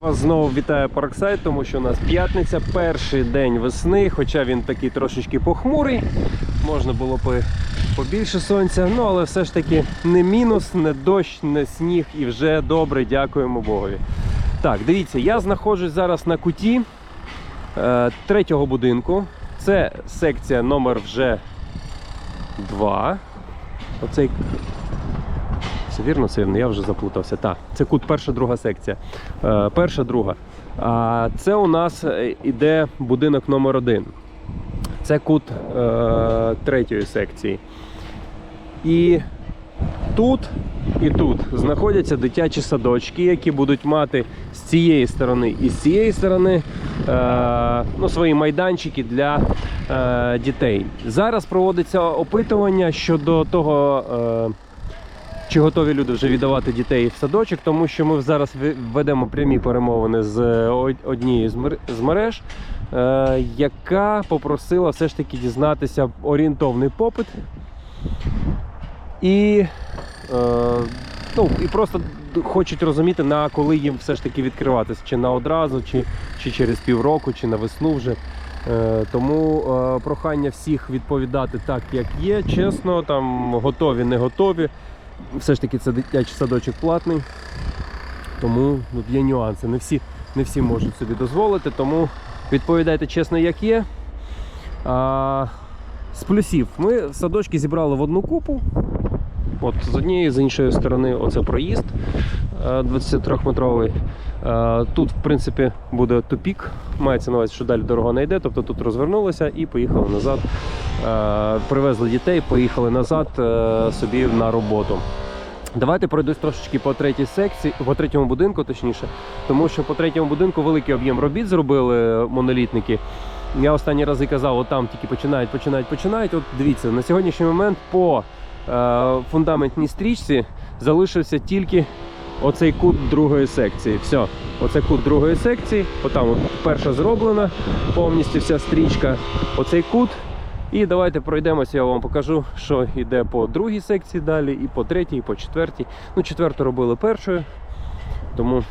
Вас знову вітає Парксайд, тому що у нас п'ятниця, перший день весни, хоча він такий трошечки похмурий. Можна було б побільше сонця, ну але все ж таки не мінус, не дощ, не сніг і вже добре, дякуємо Богові. Так, дивіться, я знаходжусь зараз на куті е, третього будинку. Це секція номер вже 2. Оцей все вірно, це я вже заплутався. Так, це кут перша, друга секція. Е, перша, друга. А це у нас е, іде будинок номер один. Це кут е, третьої секції. І тут і тут знаходяться дитячі садочки, які будуть мати з цієї сторони і з цієї сторони е, ну, свої майданчики для е, дітей. Зараз проводиться опитування щодо того. Е, чи готові люди вже віддавати дітей в садочок, тому що ми зараз ведемо прямі перемовини з однією з мереж, е, яка попросила все ж таки дізнатися орієнтовний попит. І, е, ну, і просто хочуть розуміти, на коли їм все ж таки відкриватися, чи на одразу, чи, чи через півроку, чи на весну вже. Е, Тому прохання всіх відповідати так, як є, чесно, там готові, не готові. Все ж таки це дитячий садочок платний, тому тут є нюанси. Не всі, не всі можуть собі дозволити, тому відповідайте чесно, як є. А, з плюсів ми садочки зібрали в одну купу. От з однієї, з іншої сторони, оце проїзд е, 23-метровий. Е, Тут, в принципі, буде тупік. Мається на увазі, що далі дорога не йде, тобто тут розвернулися і поїхали назад. Е, Привезли дітей, поїхали назад е, собі на роботу. Давайте пройдусь трошечки по третій секції, по третьому будинку, точніше, тому що по третьому будинку великий об'єм робіт зробили монолітники. Я останні рази казав, от там тільки починають, починають, починають. От дивіться, на сьогоднішній момент по е, фундаментній стрічці залишився тільки оцей кут другої секції. Все, оце кут другої секції. Отам от перша зроблена, повністю вся стрічка. Оцей кут. І давайте пройдемося, я вам покажу, що йде по другій секції далі, і по третій, і по четвертій. Ну, четверту робили першою, тому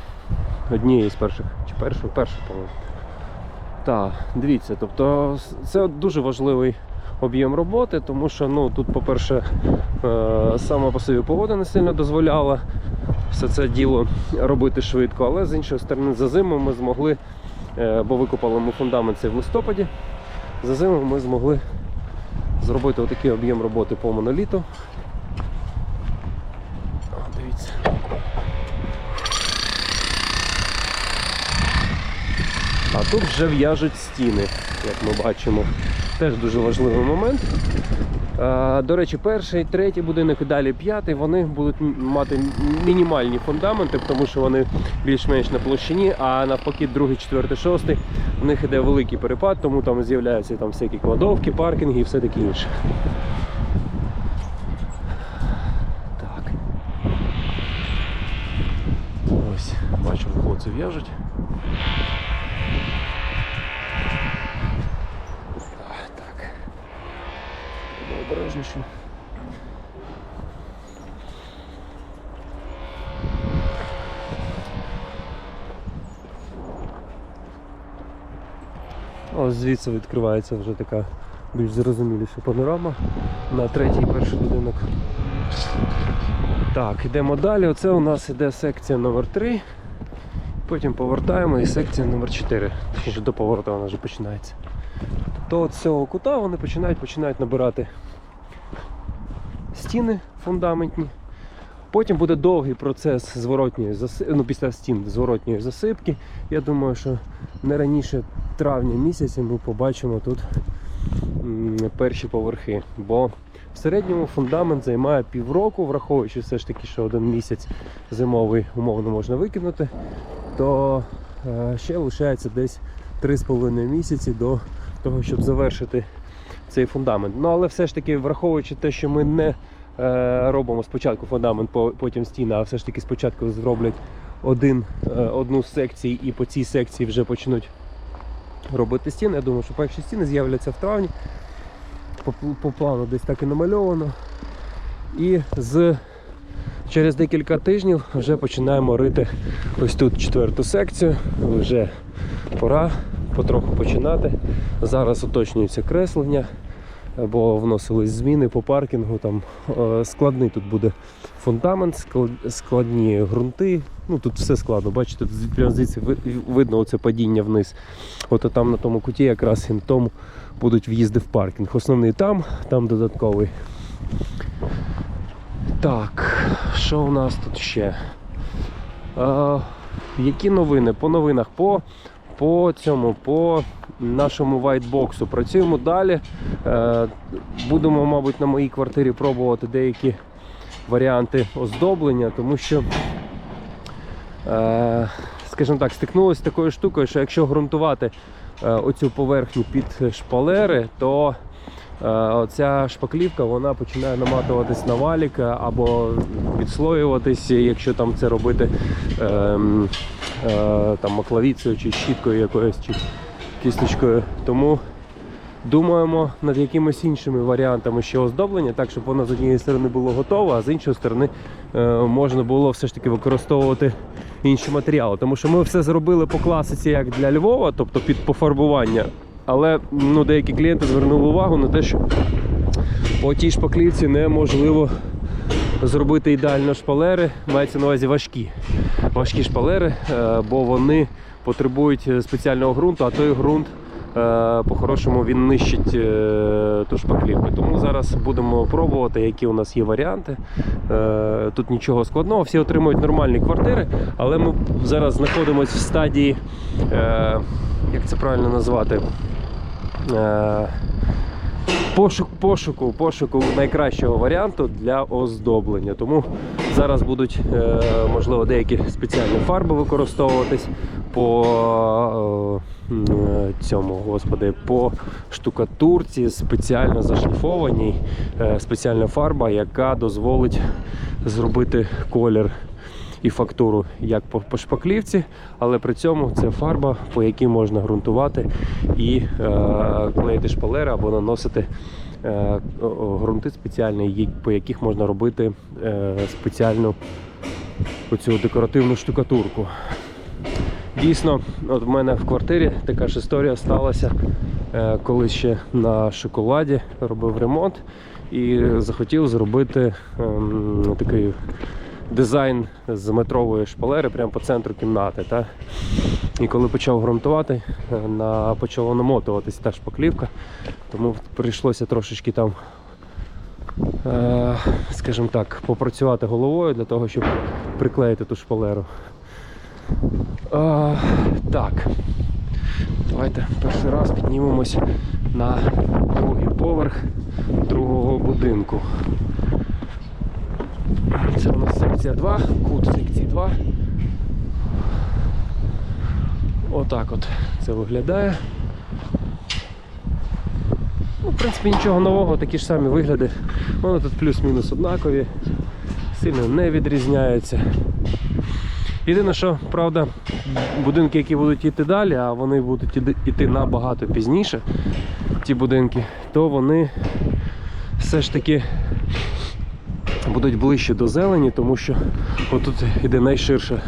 однією з перших. Чи першою? Першою, по-моєму. Так, дивіться, тобто це дуже важливий об'єм роботи, тому що ну, тут, по-перше, е, сама по собі погода не сильно дозволяла все це діло робити швидко, але з іншої сторони, за зиму ми змогли, е, бо викопали ми фундамент цей в листопаді, за зиму ми змогли зробити отакий об'єм роботи по моноліту. Дивіться. А тут вже в'яжуть стіни, як ми бачимо. Теж дуже важливий момент. А, До речі, перший, третій будинок і далі п'ятий, вони будуть мати мінімальні фундаменти, тому що вони більш-менш на площині, а навпаки, другий, четвертий, шостий, в них іде великий перепад, тому там з'являються там всякі кладовки, паркінги і все таке інше. Так. Ось, бачимо, хлопці в'яжуть. Обережніше. Ось звідси відкривається вже така більш зрозуміліша панорама на третій перший будинок. Так, йдемо далі. Оце у нас іде секція номер 3 Потім повертаємо і секція номер 4 Точніше до повороту вона вже починається. Тобто от з цього кута вони починають, починають набирати стіни фундаментні. Потім буде довгий процес зворотньої засипки, ну, після стін зворотньої засипки. Я думаю, що не раніше травня місяця ми побачимо тут перші поверхи. Бо в середньому фундамент займає півроку, враховуючи все ж таки, що один місяць зимовий умовно можна викинути, то е, ще лишається десь 3,5 місяці до того, щоб завершити цей фундамент. Ну але все ж таки, враховуючи те, що ми не робимо спочатку фундамент, потім стіна, а все ж таки спочатку зроблять один, е, одну з секцій і по цій секції вже почнуть робити стіни. Я думаю, що перші стіни з'являться в травні. По, по плану десь так і намальовано. І з Через декілька тижнів вже починаємо рити ось тут четверту секцію. Вже пора потроху починати. Зараз уточнюється креслення, бо вносились зміни по паркінгу. Там е, складний тут буде фундамент, складні ґрунти. Ну тут все складно. Бачите, прямо звідси видно оце падіння вниз. От там на тому куті якраз і будуть в'їзди в паркінг. Основний там, там додатковий. Так, що у нас тут ще? А, які новини? По новинах, по, по цьому, по нашому вайтбоксу. Працюємо далі. Е, будемо, мабуть, на моїй квартирі пробувати деякі варіанти оздоблення, тому що, е, скажімо так, стикнулося з такою штукою, що якщо ґрунтувати е, оцю поверхню під шпалери, то оця шпаклівка вона починає наматуватись на валік або відслоюватись, якщо там це робити ем, там маклавіцею чи щіткою якоюсь чи кісточкою. Тому думаємо над якимись іншими варіантами ще оздоблення, так щоб воно з однієї сторони було готове, а з іншої сторони е, можна було все ж таки використовувати інші матеріали. Тому що ми все зробили по класиці як для Львова, тобто під пофарбування. Але ну, деякі клієнти звернули увагу на те, що по тій шпаклівці неможливо зробити ідеально шпалери, мається на увазі важкі. Важкі шпалери, е, бо вони потребують е, спеціального ґрунту, а той ґрунт е, по-хорошому він нищить е, ту шпаклівку. Тому зараз будемо пробувати, які у нас є варіанти. Тут нічого складного, всі отримують нормальні квартири, але ми зараз знаходимося в стадії, як це правильно назвати? Е, пошук, пошуку, пошуку найкращого варіанту для оздоблення. Тому зараз будуть, можливо, деякі спеціальні фарби використовуватись по е, цьому, господи, по штукатурці спеціально зашліфованій, е, спеціальна фарба, яка дозволить зробити колір і фактуру як по, по шпаклівці, але при цьому це фарба, по якій можна ґрунтувати і е, клеїти шпалери або наносити е, ґрунти спеціальні, по яких можна робити е, спеціальну оцю декоративну штукатурку. Дійсно, от в мене в квартирі така ж історія сталася, е, коли ще на шоколаді робив ремонт і захотів зробити ем, такий дизайн з метрової шпалери прямо по центру кімнати. Та? І коли почав ґрунтувати, е, на, почала намотуватись та шпаклівка, тому прийшлося трошечки там, е, скажімо так, попрацювати головою для того, щоб приклеїти ту шпалеру. А, так. Давайте перший раз піднімемось на другий поверх другого будинку. Це у нас секція 2, кут секції 2. Отак от це виглядає. Ну, в принципі, нічого нового, такі ж самі вигляди. Вони тут плюс-мінус однакові, сильно не відрізняються. Єдине, що правда, будинки, які будуть йти далі, а вони будуть йти набагато пізніше, ті будинки, то вони все ж таки будуть ближче до зелені, тому що отут іде найширша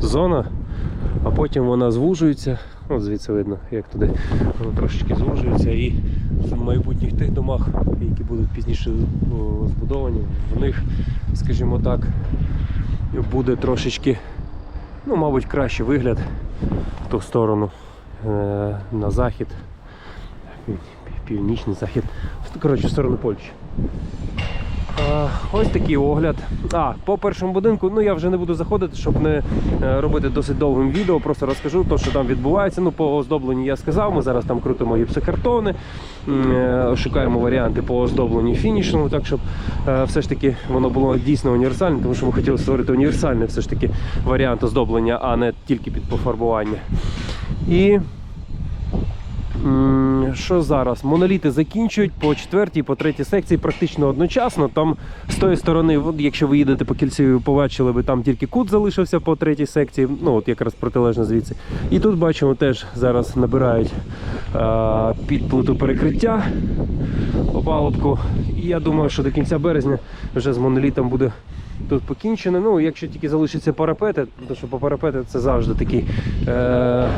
зона, а потім вона звужується. От звідси видно, як туди воно трошечки звужується. І в майбутніх тих домах, які будуть пізніше збудовані, в них, скажімо так, буде трошечки, ну, мабуть, кращий вигляд в ту сторону е, на захід, північний захід, коротше, в сторону Польщі. А, Ось такий огляд. А, по першому будинку, ну я вже не буду заходити, щоб не е, робити досить довгим відео, просто розкажу те, що там відбувається. Ну, по оздобленню я сказав, ми зараз там крутимо гіпсокартони, е, шукаємо варіанти по оздобленню фінішному, так щоб е, все ж таки воно було дійсно універсальне, тому що ми хотіли створити універсальний все ж таки варіант оздоблення, а не тільки під пофарбування. І Що зараз? Моноліти закінчують по четвертій, по третій секції практично одночасно. Там з тої сторони, якщо ви їдете по кільцеві, побачили би, там тільки кут залишився по третій секції, ну от якраз протилежно звідси. І тут бачимо, теж зараз набирають а, під перекриття опалубку. І я думаю, що до кінця березня вже з монолітом буде тут покінчено. Ну, якщо тільки залишаться парапети, тому що по парапети це завжди такий. Е,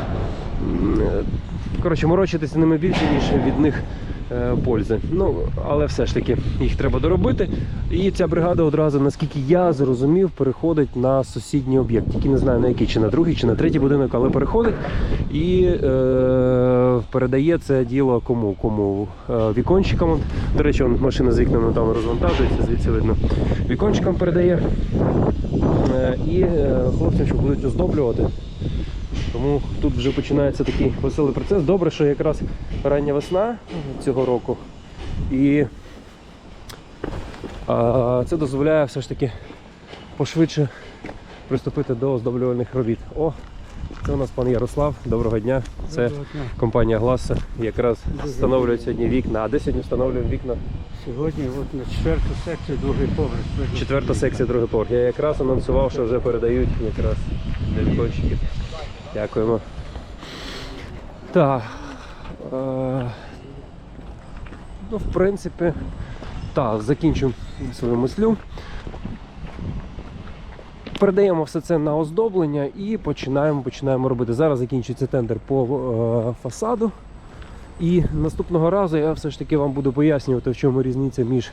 коротше, морочитися ними більше, ніж від них е, пользи. Ну, але все ж таки їх треба доробити. І ця бригада одразу, наскільки я зрозумів, переходить на сусідній об'єкт. Тільки не знаю на який, чи на другий, чи на третій будинок, але переходить і е, передає це діло кому? Кому е, вікончикам. До речі, вон машина з вікнами там розвантажується, звідси видно. Вікончикам передає. Е, і е, хлопцям, що будуть оздоблювати. Тому тут вже починається такий веселий процес. Добре, що якраз рання весна цього року. І а, це дозволяє все ж таки пошвидше приступити до оздоблювальних робіт. О, це у нас пан Ярослав. Доброго дня. Це Доброго дня. компанія Гласа. Якраз Дуже встановлюють сьогодні вікна. А де сьогодні встановлюємо вікна? Сьогодні от на четверту секцію другий поверх. Четверта секція, другий поверх. Я якраз анонсував, що вже передають якраз для вікончиків. Дякуємо. Так. Е, ну, в принципі, так, закінчу свою мислю. Передаємо все це на оздоблення і починаємо, починаємо робити. Зараз закінчується тендер по е, фасаду. І наступного разу я все ж таки вам буду пояснювати, в чому різниця між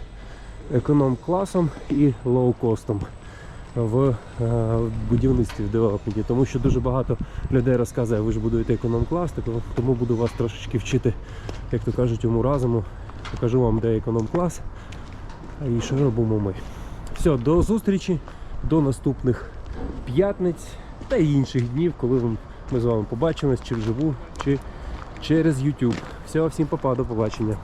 економ-класом і лоу-костом в е, будівництві в девелопменті. Тому що дуже багато людей розказує, ви ж будуєте економ-клас, тому буду вас трошечки вчити, як то кажуть, уму разуму. Покажу вам, де економ-клас і що робимо ми. Все, до зустрічі, до наступних п'ятниць та інших днів, коли ми з вами побачимось чи вживу, чи через YouTube. Все, всім папа, до побачення.